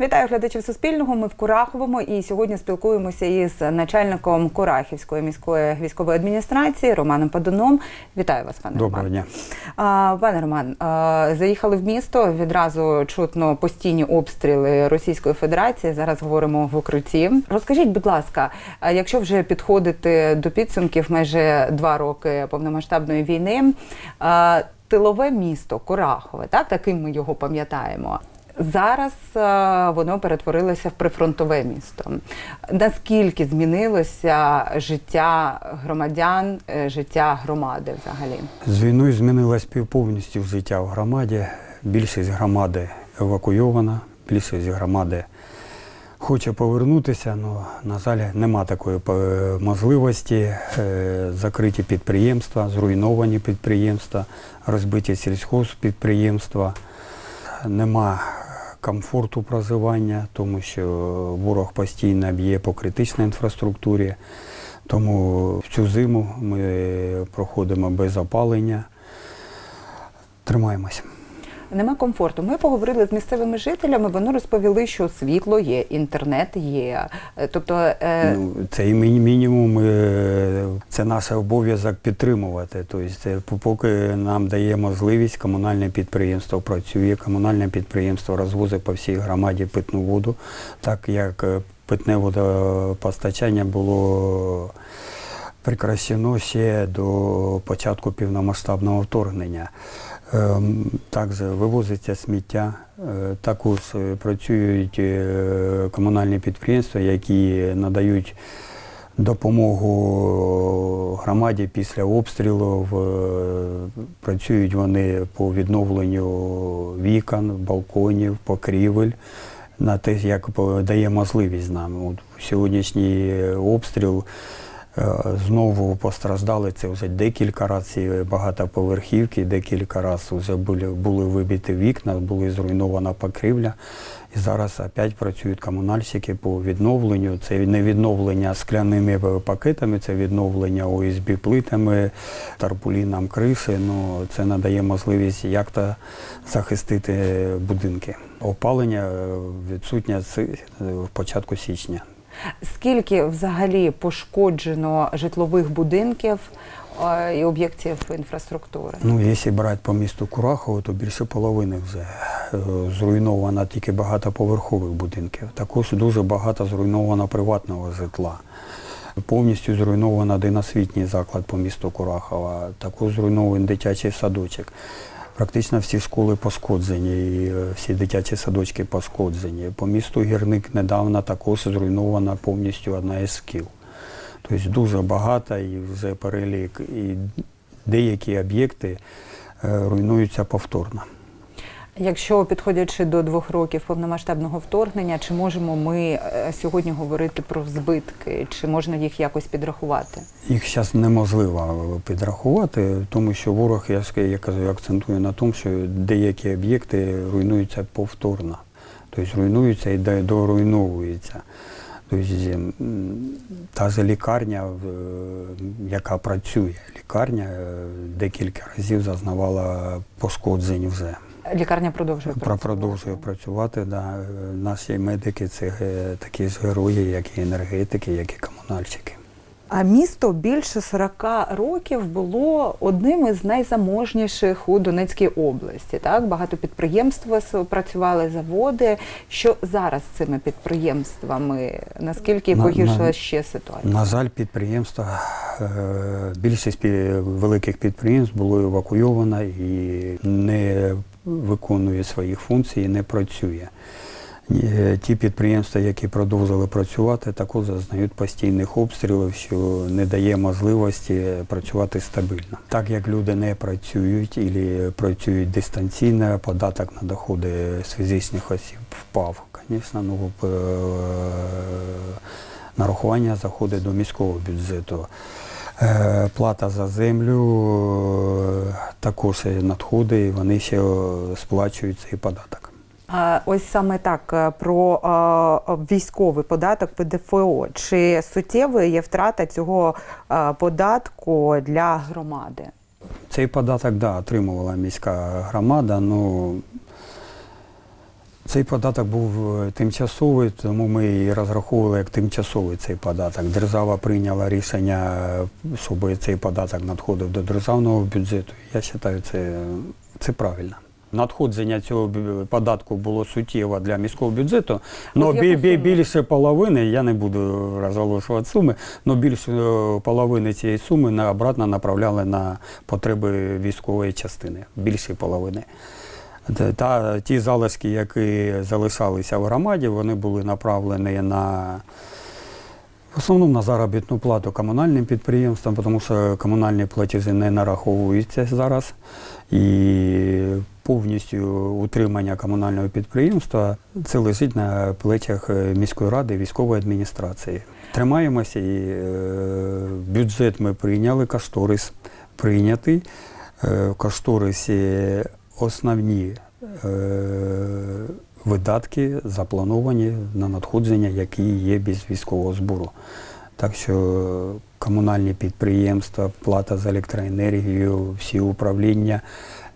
Вітаю глядачів Суспільного. Ми в Кураховому і сьогодні спілкуємося із начальником Курахівської міської військової адміністрації Романом Падуном. Вітаю вас, пане Доброго Роман. дня. Пане Роман, заїхали в місто. Відразу чутно постійні обстріли Російської Федерації. Зараз говоримо в укритті. Розкажіть, будь ласка, якщо вже підходити до підсумків майже два роки повномасштабної війни, тилове місто Курахове, так таким ми його пам'ятаємо. Зараз е, воно перетворилося в прифронтове місто. Наскільки змінилося життя громадян, е, життя громади взагалі? З війною змінилось повністю життя в громаді. Більшість громади евакуйована, більшість громади хоче повернутися, але, на жаль, нема такої е, можливості. Закриті підприємства, зруйновані підприємства, розбиті сільськогоспідприємства. Нема комфорту проживання, тому що ворог постійно б'є по критичній інфраструктурі. Тому цю зиму ми проходимо без опалення. Тримаємося. Нема комфорту. Ми поговорили з місцевими жителями. Вони розповіли, що світло є, інтернет є. Е, Тобто, е, Ну, це і мінімум, е, це наш обов'язок підтримувати. Тобто, поки нам дає можливість, комунальне підприємство працює, комунальне підприємство розвозить по всій громаді питну воду, так як е, питне водопостачання було прекращено ще до початку повномасштабного вторгнення. Ем, Також вивозиться сміття, е, також е, працюють е, комунальні підприємства, які надають допомогу громаді після обстрілів. Працюють вони по відновленню вікон, балконів, покрівель. На те, як дає можливість нам. От сьогоднішній обстріл Знову постраждали це вже декілька разів багатоповерхівки, декілька разів вже були, були вибиті вікна, були зруйнована покрівля. І зараз опять працюють комунальщики по відновленню. Це не відновлення скляними пакетами, це відновлення ОСБ плитами, тарпуліном криші. Ну, це надає можливість як-то захистити будинки. Опалення е, відсутнє е, в початку січня. Скільки взагалі пошкоджено житлових будинків е, і об'єктів інфраструктури? Ну, якщо брати по місту Курахово, то більше половини вже е, зруйновано тільки багатоповерхових будинків. Також дуже багато зруйновано приватного житла. Повністю зруйновано один освітній заклад по місту Курахова, також зруйнований дитячий садочок. Практично всі школи пошкоджені, е, всі дитячі садочки пошкоджені. По місту Гірник недавно також зруйнована повністю одна із шкіл. Тобто дуже багато і вже перелік, і деякі об'єкти е, руйнуються повторно. Якщо підходячи до двох років повномасштабного вторгнення, чи можемо ми е, сьогодні говорити про збитки, чи можна їх якось підрахувати? Їх зараз неможливо підрахувати, тому що ворог, я, ж- я кажу, акцентує на тому, що деякі об'єкти руйнуються повторно. Тобто руйнуються і доруйновуються. Тобто та же лікарня, яка працює, лікарня е, декілька разів зазнавала пошкоджень вже. Лікарня продовжує працювати. Продовжує працювати. Да. Е, Наші медики це е, такі ж герої, як і енергетики, як і комунальщики. А місто більше 40 років було одним із найзаможніших у Донецькій області. Так багато підприємств працювали, заводи. Що зараз з цими підприємствами? Наскільки На- погіршила ще ситуація? На жаль, підприємства, е, більшість великих підприємств було евакуйовано і не виконує своїх функцій, не працює. Е, Ті підприємства, які продовжили працювати, також зазнають постійних обстрілів, що не дає можливості працювати стабільно. Так як люди не працюють або працюють дистанційно, податок на доходи з фізичних осіб впав. Звісно, ну, е, нарахування заходить до міського бюджету. Е, Плата за землю е, також надходить, і вони ще е, сплачують цей податок. Ось саме так про військовий податок ПДФО. Чи суттєвою є втрата цього податку для громади? Цей податок да, отримувала міська громада, ну Цей податок був е, тимчасовий, тому ми і розраховували як тимчасовий цей податок. Держава прийняла рішення, е, щоб цей податок надходив до державного бюджету. Я вважаю, це, це правильно. Надходження цього податку було суттєво для міського бюджету, але От яку суму? більше половини, я не буду розголошувати суми, але більше е, половини цієї суми обратно направляли на потреби військової частини. Більше половини. Та- ті залишки, які залишалися в громаді, вони були направлені на в основному на заробітну плату комунальним підприємствам, тому що комунальні платежі не нараховуються зараз. І повністю утримання комунального підприємства це лежить на плечах е, міської ради, військової адміністрації. Тримаємося і е, бюджет ми прийняли, кошторис прийнятий. Е, в кошторисі основні е, видатки заплановані на надходження, які є без військового збору. Так що комунальні підприємства, плата за електроенергію, всі управління.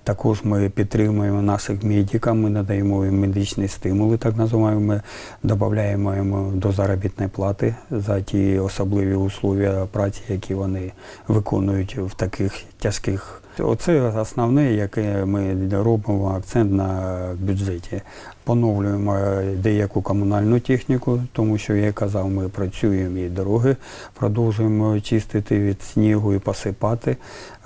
Також ми підтримуємо наших медиків, ми надаємо їм медичні стимули, так називаємо. Ми додаємо їм до заробітної плати за ті особливі условия праці, які вони виконують в таких тяжких. Оце основне, яке ми робимо акцент на бюджеті. Поновлюємо деяку комунальну техніку, тому що я казав, ми працюємо і дороги продовжуємо чистити від снігу і посипати,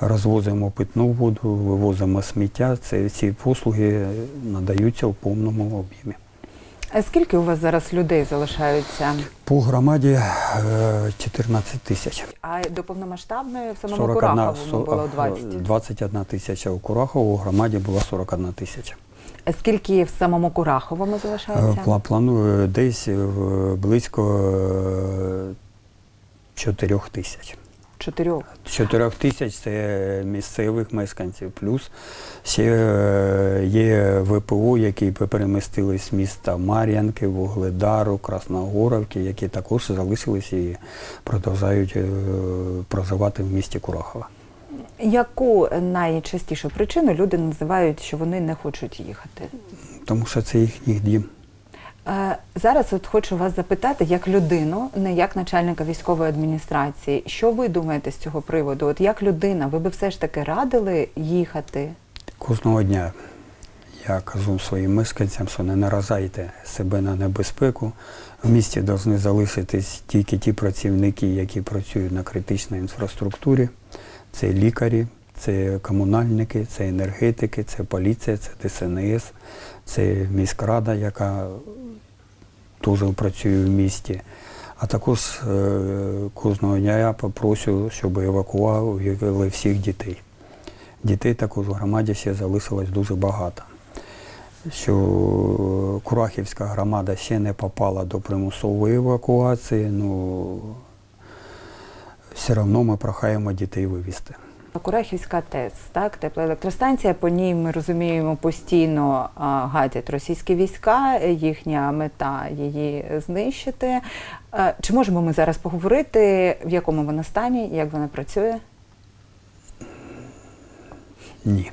розвозимо питну воду, вивозимо сміття. Це ці послуги надаються в повному об'ємі. А скільки у вас зараз людей залишаються? По громаді е, 14 тисяч. А до повномасштабної в самому Кураховому було 20. 21 тисяча у Курахову, у громаді було 41 тисяча. А скільки в самому Кураховому залишається? Планую десь е, близько 4 тисяч. Чотирьох. 4 тисяч це місцевих мешканців, плюс ще е, є ВПО, які перемістились з міста Мар'янки, Вугледару, Красногоровки, які також залишились і продовжують е, проживати в місті Курахова. Яку найчастішу причину люди називають, що вони не хочуть їхати? Тому що це їхній дім. Е, Зараз от хочу вас запитати, як людину, не як начальника військової адміністрації, що ви думаєте з цього приводу? От як людина, ви би все ж таки радили їхати? Кожного дня я кажу своїм мешканцям, що не наражайте себе на небезпеку. В місті повинні залишитись тільки ті працівники, які працюють на критичній інфраструктурі. Це лікарі, це комунальники, це енергетики, це поліція, це ДСНС, це міськрада, яка теж працює в місті. А також е, кожного дня я попрошу, щоб евакуували всіх дітей. Дітей також в громаді ще залишилось дуже багато. Що Курахівська громада ще не попала до примусової евакуації, ну все одно ми прохаємо дітей вивезти. Курахівська ТЕС, так, теплоелектростанція, по ній ми розуміємо постійно гадять російські війська, їхня мета її знищити. Чи можемо ми зараз поговорити, в якому вона стані, як вона працює? Ні.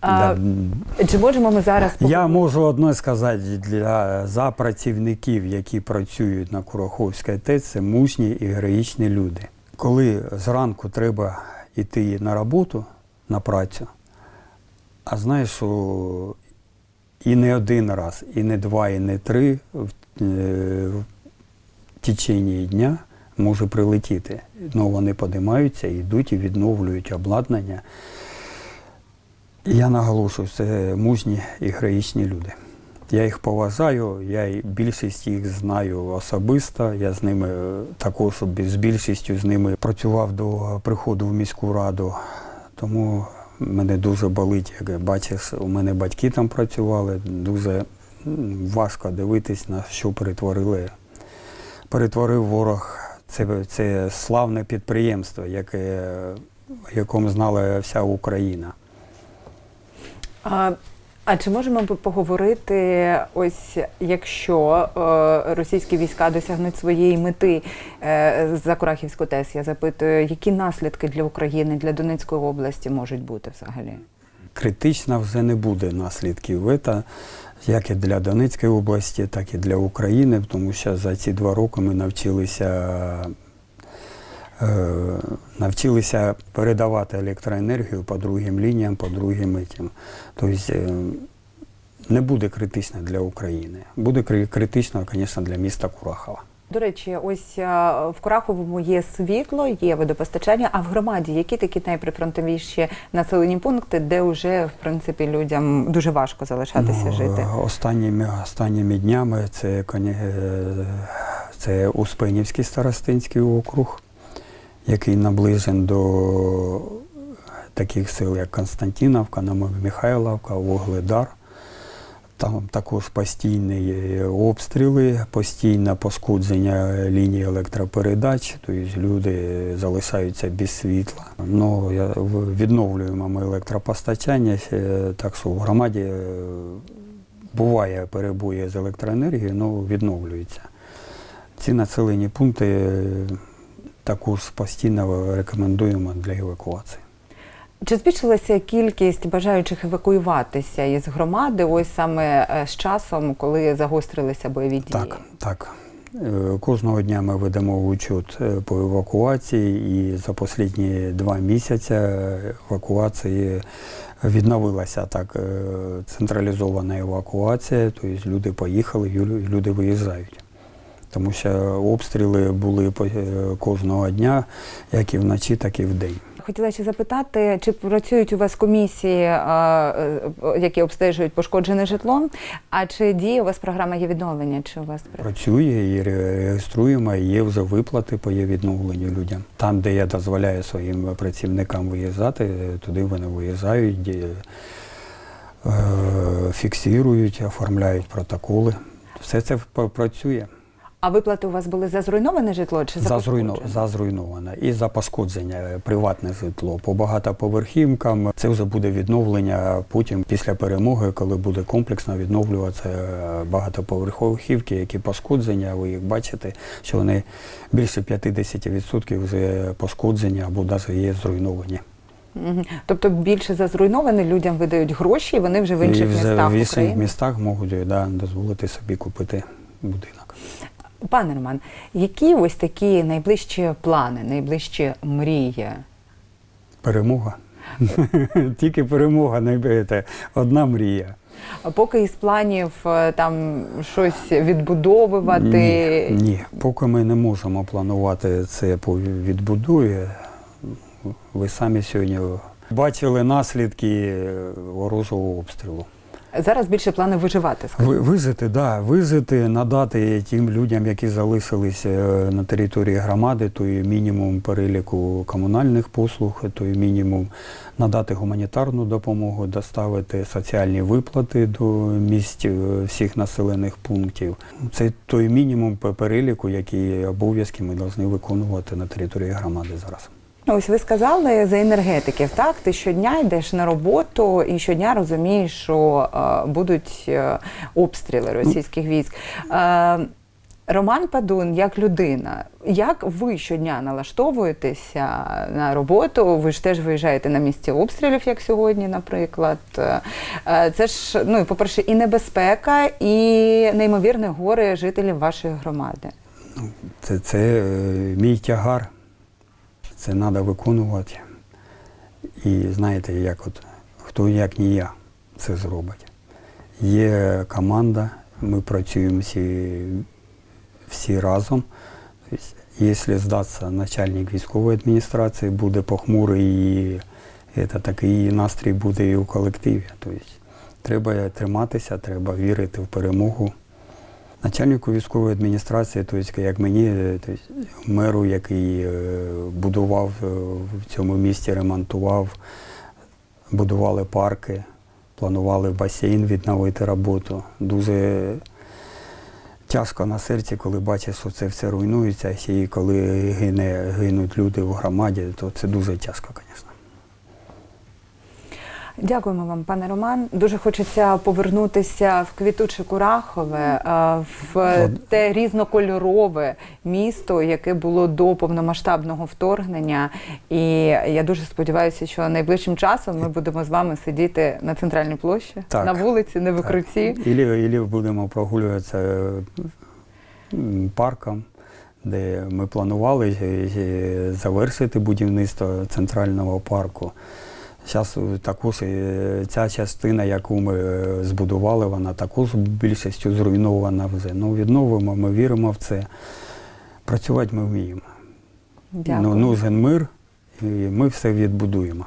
А, Да, Чи можемо ми зараз Я можу одне сказати для за працівників, які працюють на Кураховській ТЕЦ, це мужні і героїчні люди. Коли зранку треба йти на роботу, на працю, а знаєш, що і не один раз, і не два, і не три в, е, в течение дня може прилетіти. Ну, вони подимаються, йдуть і відновлюють обладнання. Я наголошую, це мужні і героїчні люди. Я їх поважаю, я більшість їх знаю особисто. Я з ними е, також з більшістю з ними працював до приходу в міську раду. Тому мене дуже болить, як бачиш, у мене батьки там працювали. Дуже важко дивитись, на що перетворили. Перетворив ворог. Це, це славне підприємство, яке, якому знала вся Україна. А, а чи можемо поговорити, ось якщо е, російські війська досягнуть своєї мети е, за Курахівську ТЕС, я запитую, які наслідки для України, для Донецької області можуть бути взагалі? критично вже не буде наслідків. Це як і для Донецької області, так і для України, тому що за ці два роки ми навчилися, навчилися передавати електроенергію по другим лініям, по другим етім. Тобто е, не буде критично для України. Буде кри- критично, звісно, для міста Курахова. До речі, ось е, в Кураховому є світло, є водопостачання. А в громаді які такі найприфронтовіші населені пункти, де вже в принципі людям дуже важко залишатися Ну, жити? Останніми, останніми днями це, коні- е, це Успенівський старостинський округ, який наближен до таких сил, як Константиновка, Михайловка, Вогледар. Там також постійні е, обстріли, постійне пошкодження лінії електропередач, тобто люди залишаються без світла. Ну, відновлюємо ми електропостачання, е, так що в громаді е, буває перебої з електроенергією, але відновлюється. Ці населені пункти е, також постійно рекомендуємо для евакуації. Чи збільшилася кількість бажаючих евакуюватися із громади? Ось саме е, з часом, коли загострилися бойові дії? Так, так. Е, Кожного дня ми ведемо учет е, по евакуації, і за останні два місяці евакуації відновилася так централізована евакуація, тобто люди поїхали, люди виїжджають. Тому що обстріли були е, кожного дня, як і вночі, так і вдень. Хотіла ще запитати, чи працюють у вас комісії, е, е, які обстежують пошкоджене житло? А чи діє у вас програма є відновлення? Чи у вас Працює і реєструємо, і є вже виплати по є відновленню людям. Там, де я дозволяю своїм працівникам виїжджати, туди вони виїжджають, де, фіксують, оформляють протоколи. Все це працює. А виплати у вас були за зруйноване житло чи за, За, зруйно, за зруйноване і за пошкодження е, приватне житло. По багатоповерхівкам це вже буде відновлення потім після перемоги, коли буде комплексно відновлюватися е, багатоповерхівки, які пошкодження. Ви їх бачите, що вони більше 50% вже пошкоджені або навіть є зруйновані. Тобто більше за зруйноване людям видають гроші, і вони вже в інших і містах в інших містах можуть да, дозволити собі купити будинок. Пане Роман, які ось такі найближчі плани, найближчі мрії? Перемога. Тільки перемога, не одна мрія. А Поки із планів е, там щось відбудовувати. Ні, ні, поки ми не можемо планувати це по відбудові. Ви самі сьогодні бачили наслідки ворожого обстрілу. Зараз більше плани виживати. Ви- Вижити, да, вижити, надати тим людям, які залишилися е, на території громади, той мінімум переліку комунальних послуг, той мінімум надати гуманітарну допомогу, доставити соціальні виплати до місць е, всіх населених пунктів. Це той мінімум пе- переліку, які обов'язки ми повинні виконувати на території громади зараз. Ну, Ось ви сказали за енергетиків, так? Ти щодня йдеш на роботу і щодня розумієш, що е, будуть е, обстріли російських військ. Е, Роман Падун, як людина, як ви щодня налаштовуєтеся на роботу? Ви ж теж виїжджаєте на місці обстрілів, як сьогодні, наприклад. Е, Це ж, ну, і, по-перше, і небезпека, і неймовірне горе жителів вашої громади. Це, це е, мій тягар. Це треба виконувати. І знаєте, як от хто як не я це зробить. Є команда, ми працюємо всі, всі разом. Тобто, якщо здатися начальник військової адміністрації, буде похмурий, і це такий настрій буде і у колективі. Тобто, треба триматися, треба вірити в перемогу. Начальнику військової адміністрації, тобто, як мені, тобто, меру, який е, будував е, в цьому місті, ремонтував, будували парки, планували басейн відновити роботу. Дуже тяжко на серці, коли бачиш, що це все руйнується, і коли гине, гинуть люди в громаді, то це дуже тяжко, звісно. Дякуємо вам, пане Роман. Дуже хочеться повернутися в квітуче Курахове, е, в те різнокольорове місто, яке було до повномасштабного вторгнення. І я дуже сподіваюся, що найближчим часом ми будемо з вами сидіти на центральній площі, Так. на вулиці, не в укритті. Ілі, ілі будемо прогулюватися парком, де ми планували е, е, завершити будівництво центрального парку. Зараз також е, ця частина, яку ми е, збудували, вона також більшістю зруйнована вже. Ну, відновимо, ми віримо в це. Працювати ми вміємо. Дякую. Ну, нужен мир, і ми все відбудуємо.